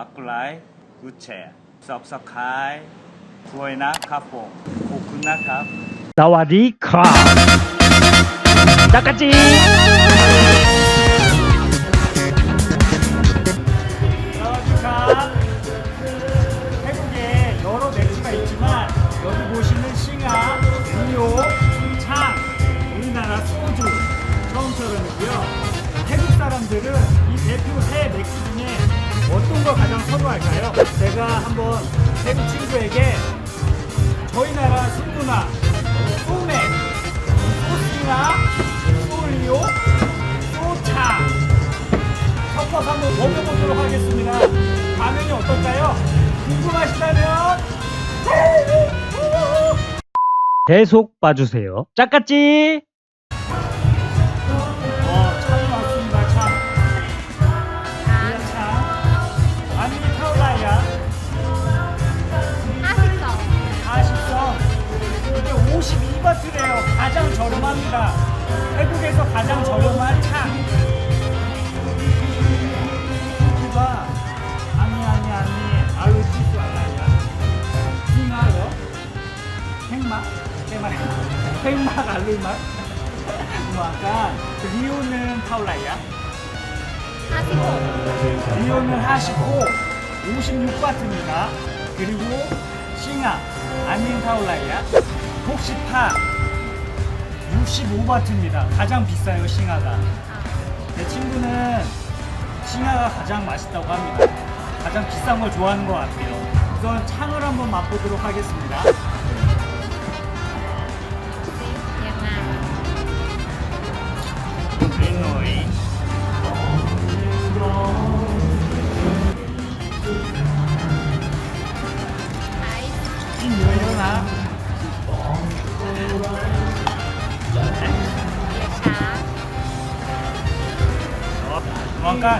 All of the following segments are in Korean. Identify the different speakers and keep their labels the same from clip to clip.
Speaker 1: apply 구체 subscribe 구에나
Speaker 2: 카포 고쿠나 카 나와디 카
Speaker 1: 나까지. 그러니까 태국에 여러 맥주가 있지만 여기 보시는 싱하, 음료, 창, 우리나라 소주 처음 들어보고요. 태국 사람들은 이 대표 걸 가장 선호할까요? 제가 한번 태국 친구에게 저희 나라 술문화, 소맥, 소싱아, 소리오, 소차 섞어서 한번 먹여보도록 하겠습니다. 반응이 어떨까요? 궁금하시다면
Speaker 2: 계속 봐주세요. 짜까찌
Speaker 1: 팽막 팽막 알루막. 뭐 약간 리오는 타올라야.
Speaker 3: 56
Speaker 1: 리오는 하시고 56 바트입니다. 그리고 싱아 아닌 타올라이야 독시파 65 바트입니다. 가장 비싸요 싱아가. 제 친구는 싱아가 가장 맛있다고 합니다. 가장 비싼 걸 좋아하는 것 같아요. 우선 창을 한번 맛보도록 하겠습니다. का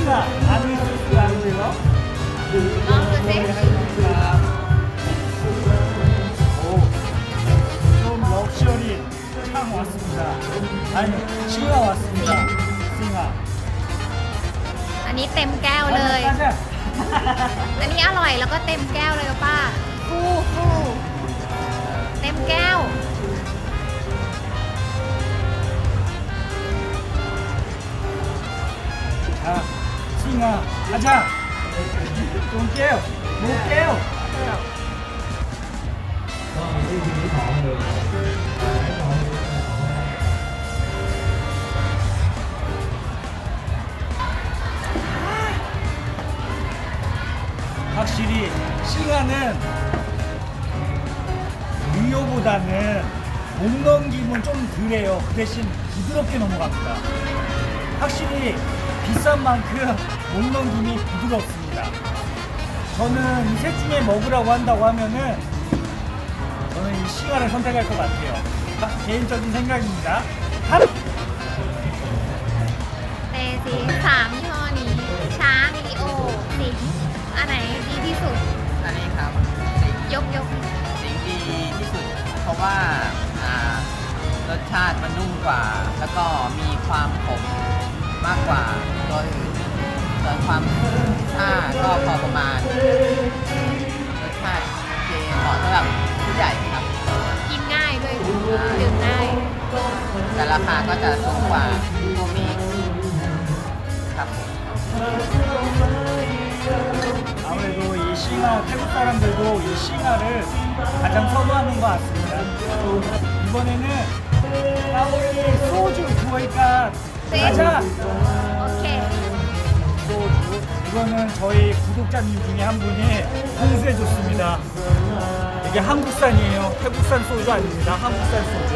Speaker 1: 맛있다는 시가 아는 소스라는데요.
Speaker 3: ลองดูสิ
Speaker 1: 오, 좀 럭셔리 창 왔습니다. 아니, 싱아 왔습니다. 싱아.
Speaker 3: อันนี้เต็มแก้วเลย
Speaker 1: 가자.
Speaker 3: อันนี้อร่อยแล้วก็เต็มแก้วเลยป้าฟูฟูเต็มแก้ว
Speaker 1: 자, 싱아, 가자. 좀 깨요. 못 깨요. 싱하는 유효보다는 목 넘김은 좀 덜해요. 그 대신 부드럽게 넘어갑니다. 확실히 비싼 만큼 목 넘김이 부드럽습니다. 저는 이 셋 중에 먹으라고 한다고 하면은 저는 이 싱하를 선택할 것 같아요. 아, 개인적인 생각입니다. 한
Speaker 3: เตซิสามยี่ห้อนี้ ช้างลีโอสิงห์อันไหนดีที่สุด
Speaker 4: อันนี้ครับสิ่ง
Speaker 3: ยกยก
Speaker 4: สิ่งดีที่สุด เพราะว่าอ่ารสชาติมันนุ่มกว่า แล้วก็มีความขมมากกว่าตัวอื่น ส่วนความซ่าก็พอประมาณ รสชาติโอเคเหมาะสำหรับผู้ใหญ่ครับ
Speaker 3: กินง่ายด้วยดื่มง่าย
Speaker 4: แต่ราคาก็จะสูงกว่าโมมิครับผม
Speaker 1: 아무래도 이 싱하 태국 사람들도 이 싱하를 가장 선호하는 것 같습니다. 이번에는 까오리 소주 구하니까 가자
Speaker 3: โอเค
Speaker 1: 소주 이거는 저희 구독자님 중에 한 분이 공수해 줬습니다. 이게 한국산이에요. 태국산 소주 아닙니다. 한국산 소주.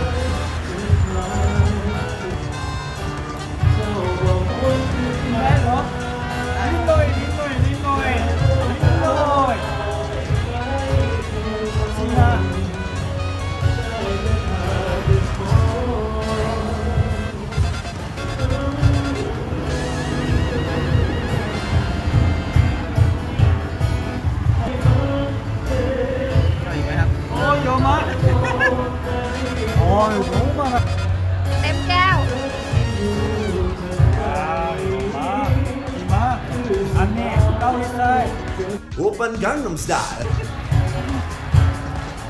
Speaker 1: Open Gangnam Style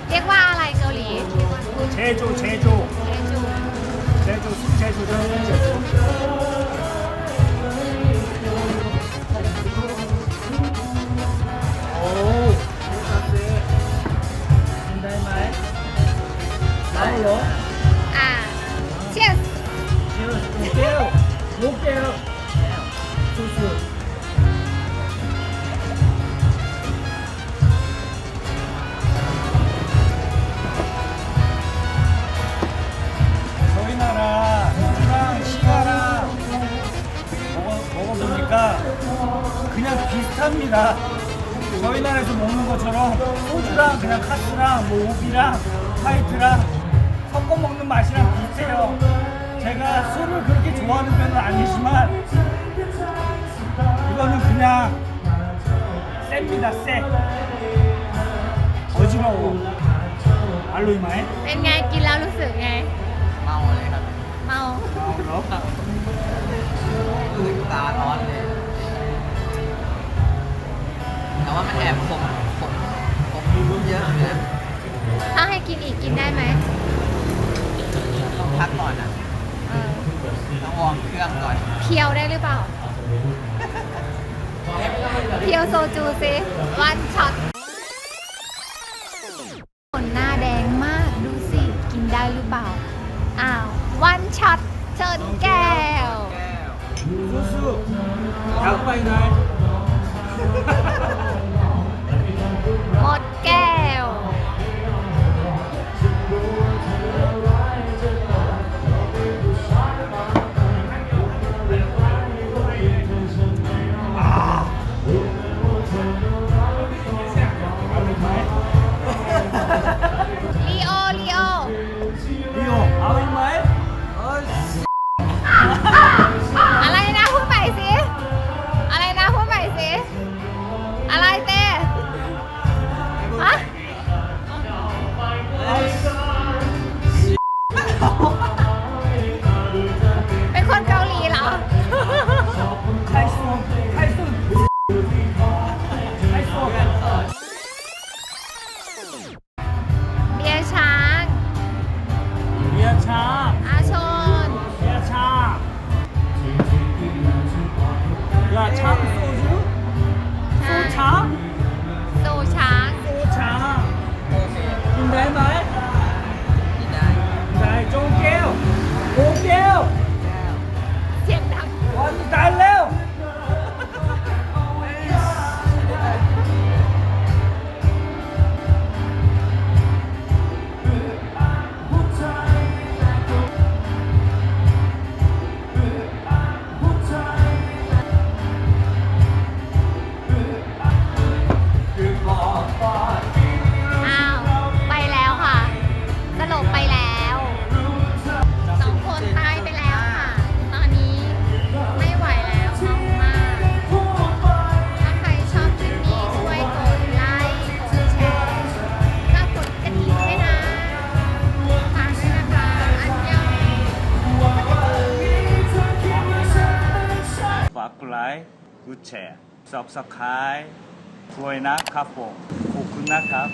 Speaker 3: เรียกว่าอะไรเกาหลี
Speaker 1: เชจู
Speaker 3: เชจู
Speaker 1: เชจูเชจูเชจูโอ้ได้ไหมได้เหรอ
Speaker 3: อ่าเชียร์
Speaker 1: เชียร์ลูกเกลลู 소주랑 그냥 카스랑 뭐 오비랑 화이트랑 섞어 먹는 맛이랑 비슷해요. 제가 술을 그렇게 좋아하는 편은 아니지만 이거는 그냥 셉니다 쎄 어지러워 알로이마에
Speaker 3: เป็นไงกินแล้วรู้สึกไง
Speaker 4: เมาเลยครับ
Speaker 3: เมา
Speaker 1: 나오러
Speaker 4: รู้สึ
Speaker 3: ได้ไหม
Speaker 4: ต้องพักก่อนนะ
Speaker 3: เออ
Speaker 4: ต้องวอร์มเครื่องก่อน
Speaker 3: เพียวได้หรือเปล่า เพียวโซจูซิวันช็อตขนหน้าแดงมากดูสิ กินได้หรือเปล่า อ้าววันช็อตเชิญแก้ว สู้ๆทำไปเลย
Speaker 4: แช
Speaker 1: ร์ซับสไครต์รวยนะครับผมขอบคุณนะครับ